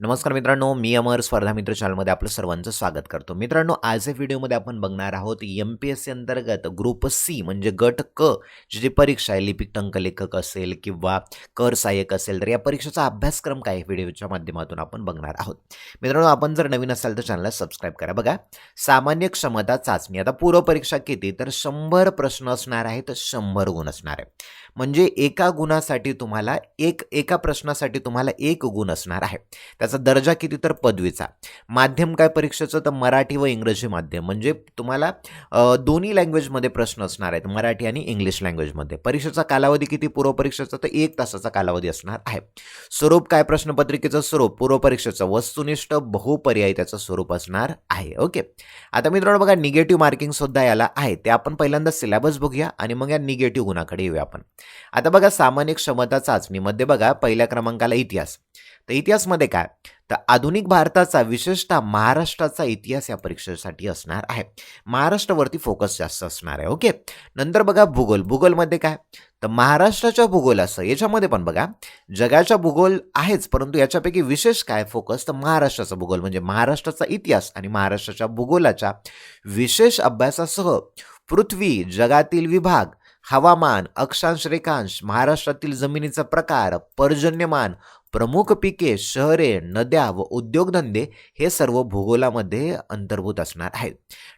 नमस्कार मित्रांनो मी अमर स्पर्धा मित्र चॅनलमध्ये आपलं सर्वांचं स्वागत करतो. मित्रांनो आज या व्हिडिओमध्ये आपण बघणार आहोत एम पी एस सी अंतर्गत ग्रुप सी म्हणजे गट क जी जी परीक्षा आहे लिपिक टंकलेखक असेल किंवा कर सहाय्यक असेल तर या परीक्षेचा अभ्यासक्रम काय व्हिडिओच्या माध्यमातून आपण बघणार आहोत. मित्रांनो आपण जर नवीन असाल तर चॅनलला सबस्क्राईब करा. बघा सामान्य क्षमता चाचणी. आता पूर्वपरीक्षा किती? तर शंभर प्रश्न असणार आहे तर शंभर गुण असणार आहे म्हणजे एका गुणासाठी तुम्हाला एक एका प्रश्नासाठी तुम्हाला एक गुण असणार आहे. त्याचा दर्जा किती तर पदवीचा. माध्यम काय परीक्षेचं? तर मराठी व इंग्रजी माध्यम. म्हणजे तुम्हाला दोन्ही लँग्वेजमध्ये प्रश्न असणार आहेत. मराठी आणि इंग्लिश लँग्वेजमध्ये परीक्षेचा कालावधी किती? पूर्वपरीक्षेचा तर एक तासाचा कालावधी असणार आहे. स्वरूप काय प्रश्नपत्रिकेचं स्वरूप? पूर्व परीक्षेचं. वस्तुनिष्ठ बहुपर्यायी त्याचं स्वरूप असणार आहे. ओके. आता मित्रांनो बघा निगेटिव्ह मार्किंग सुद्धा याला आहे. ते आपण पहिल्यांदा सिलेबस बघूया आणि मग या निगेटिव्ह गुणाकडे येऊया आपण. आता बघा सामान्य क्षमता चाचणीमध्ये बघा पहिल्या क्रमांकाला इतिहास. तर इतिहासमध्ये काय? तर आधुनिक भारताचा विशेषतः महाराष्ट्राचा इतिहास या परीक्षेसाठी असणार आहे. महाराष्ट्रावरती फोकस जास्त असणार आहे ओके नंतर बघा भूगोल. भूगोलमध्ये काय? तर महाराष्ट्राच्या भूगोलाचं याच्यामध्ये पण बघा जगाच्या भूगोल आहेच परंतु याच्यापैकी विशेष काय फोकस तर महाराष्ट्राचा भूगोल म्हणजे महाराष्ट्राचा इतिहास आणि महाराष्ट्राच्या भूगोलाच्या विशेष अभ्यासासह पृथ्वी जगातील विभाग हवामान अक्षांश रेखांश महाराष्ट्रातील जमिनीचा प्रकार पर्जन्यमान प्रमुख पिके शहरे नद्या व उद्योगधंदे हे सर्व भूगोलामध्ये अंतर्भूत असणार आहेत.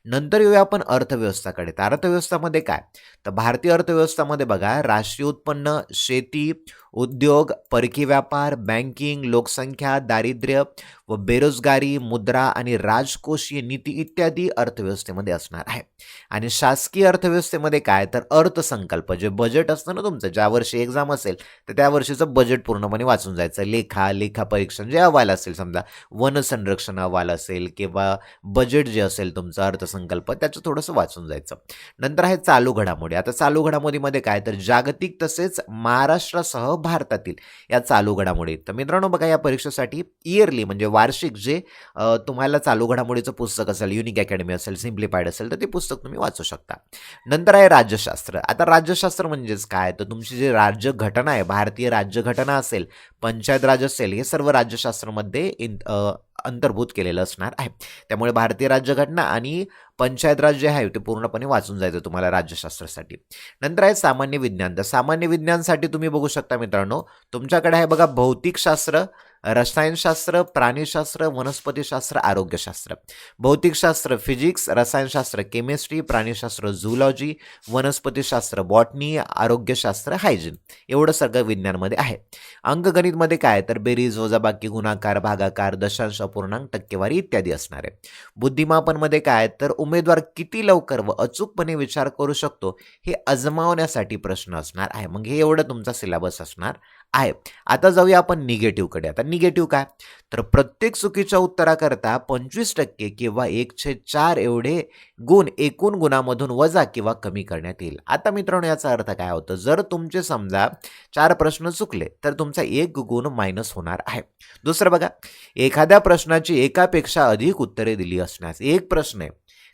नंतर येऊया आपण अर्थव्यवस्थाकडे. तर अर्थव्यवस्थामध्ये काय? तर भारतीय अर्थव्यवस्थामध्ये बघा राष्ट्रीय उत्पन्न शेती उद्योग परकी व्यापार बँकिंग लोकसंख्या दारिद्र्य व बेरोजगारी मुद्रा आणि राजकोषीय नीती इत्यादी अर्थव्यवस्थेमध्ये असणार आहे. आणि शासकीय अर्थव्यवस्थेमध्ये काय? तर अर्थसंकल्प. जे बजेट असतं ना तुमचं ज्या वर्षी एक्झाम असेल तर त्या वर्षीचं बजेट पूर्णपणे वाचून जायचं. लेखा लेखा परीक्षण जे अहवाल असेल समजा वन संरक्षण अहवाल असेल किंवा बजेट जे असेल तुमचं अर्थसंकल्प त्याचं थोडंसं वाचून जायचं. नंतर आहे चालू घडामोडी. आता चालू घडामोडीमध्ये काय? तर जागतिक तसेच महाराष्ट्रासह भारतातील या चालू घडामोडी तर मित्रांनो बघा या परीक्षेसाठी इयरली म्हणजे वार्षिक जे तुम्हाला चालू घडामोडीचं पुस्तक असेल युनिक अकॅडमी असेल सिम्प्लिफाईड असेल तर ते पुस्तक तुम्ही वाचू शकता. नंतर आहे राज्यशास्त्र. आता राज्यशास्त्र म्हणजेच काय? तर तुमची जी राज्यघटना आहे भारतीय राज्यघटना असेल पंचायत राज असेल हे सर्व राज्यशास्त्रामध्ये इन अंतर्भूत केलेलं असणार आहे. त्यामुळे भारतीय राज्यघटना आणि पंचायत राज जे आहे ते पूर्णपणे वाचून जायचं तुम्हाला राज्यशास्त्रासाठी. नंतर आहे सामान्य विज्ञान. तर सामान्य विज्ञानसाठी तुम्ही बघू शकता मित्रांनो तुमच्याकडे आहे बघा भौतिकशास्त्र रसायनशास्त्र प्राणीशास्त्र वनस्पतीशास्त्र आरोग्यशास्त्र. भौतिकशास्त्र फिजिक्स रसायनशास्त्र केमिस्ट्री प्राणीशास्त्र झुलॉजी वनस्पतीशास्त्र बॉटनी आरोग्यशास्त्र हायजीन एवढं सगळं विज्ञानमध्ये आहे. अंकगणितमध्ये काय तर बेरीज वजाबाकी गुणाकार भागाकार दशांश अपूर्णांक टक्केवारी इत्यादी असणार. आहे बुद्धिमापनमध्ये काय तर उमेदवार किती लवकर व अचूकपणे विचार करू शकतो हे अजमावण्यासाठी प्रश्न असणार आहे. मग हे एवढं तुमचा सिलेबस असणार आहे. आता जाऊया आपण निगेटिव्हकडे आता निगेटिव्ह काय? तर प्रत्येक चुकीच्या उत्तराकरता पंचवीस टक्के किंवा एकशे चार एवढे गुण एकूण गुणामधून वजा किंवा कमी करण्यात येईल. आता मित्रांनो याचा अर्थ काय होतं? जर तुमचे समजा चार प्रश्न चुकले तर तुमचा एक गुण मायनस होणार आहे. दुसरं बघा एखाद्या प्रश्नाची एकापेक्षा अधिक उत्तरे दिली असण्यास एक प्रश्न आहे.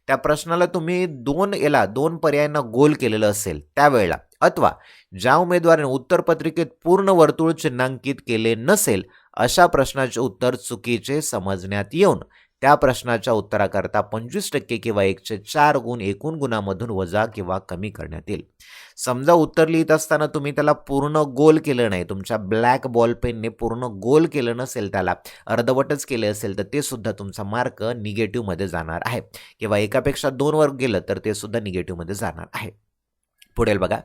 त्या प्रश्नाला तुम्ही दोन याला दोन पर्यायांना गोल केलेलं असेल त्यावेळेला अथवा ज्या उमेदवाराने उत्तरपत्रिकेत पूर्ण वर्तुळ चिन्हांकित केले नसेल अशा प्रश्नाचे उत्तर चुकीचे समजण्यात येऊन त्या प्रश्नाच्या उत्तराकरता पंचवीस टक्के किंवा एकशे चार गुण एकूण गुणामधून वजा किंवा कमी करण्यात येईल. समजा उत्तर लिहित असताना तुम्ही त्याला पूर्ण गोल केलं नाही तुमच्या ब्लॅक बॉल पेनने पूर्ण गोल केलं नसेल त्याला अर्धवटच केले असेल तर ते सुद्धा तुमचा मार्क निगेटिव्हमध्ये जाणार आहे. किंवा एकापेक्षा दोन वर गेलं तर ते सुद्धा निगेटिव्हमध्ये जाणार आहे. पुढेल बघा.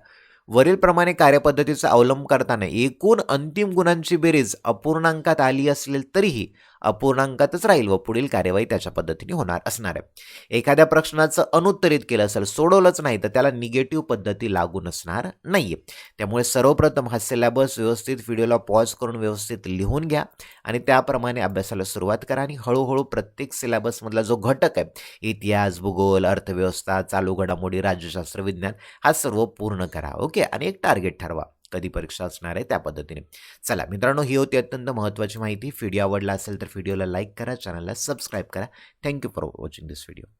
वरीलप्रमाणे कार्यपद्धतीचा अवलंब करताना एकूण अंतिम गुणांची बेरीज अपूर्णांकात आली असेल तरीही अपूर्णांकातच राहील व पुढील कार्यवाही त्याच्या पद्धतीने होणार असणार आहे. एखाद्या प्रश्नाचं अनुत्तरित केलं असेल सोडवलंच नाही तर त्याला निगेटिव्ह पद्धती लागू नसणार नाही त्यामुळे सर्वप्रथम हा सिलेबस व्यवस्थित व्हिडिओला पॉज करून व्यवस्थित लिहून घ्या आणि त्याप्रमाणे अभ्यासाला सुरुवात करा आणि हळूहळू प्रत्येक सिलेबसमधला जो घटक आहे इतिहास भूगोल अर्थव्यवस्था चालू घडामोडी राज्यशास्त्र विज्ञान हा सर्व पूर्ण करा ओके? आणि एक टार्गेट ठरवा. कधी परीक्षा असणार आहे त्या पद्धतीने. चला मित्रांनो ही होती अत्यंत महत्त्वाची माहिती. व्हिडिओ आवडला असेल तर व्हिडिओला लाईक करा चॅनलला सबस्क्राईब करा. Thank you for watching this video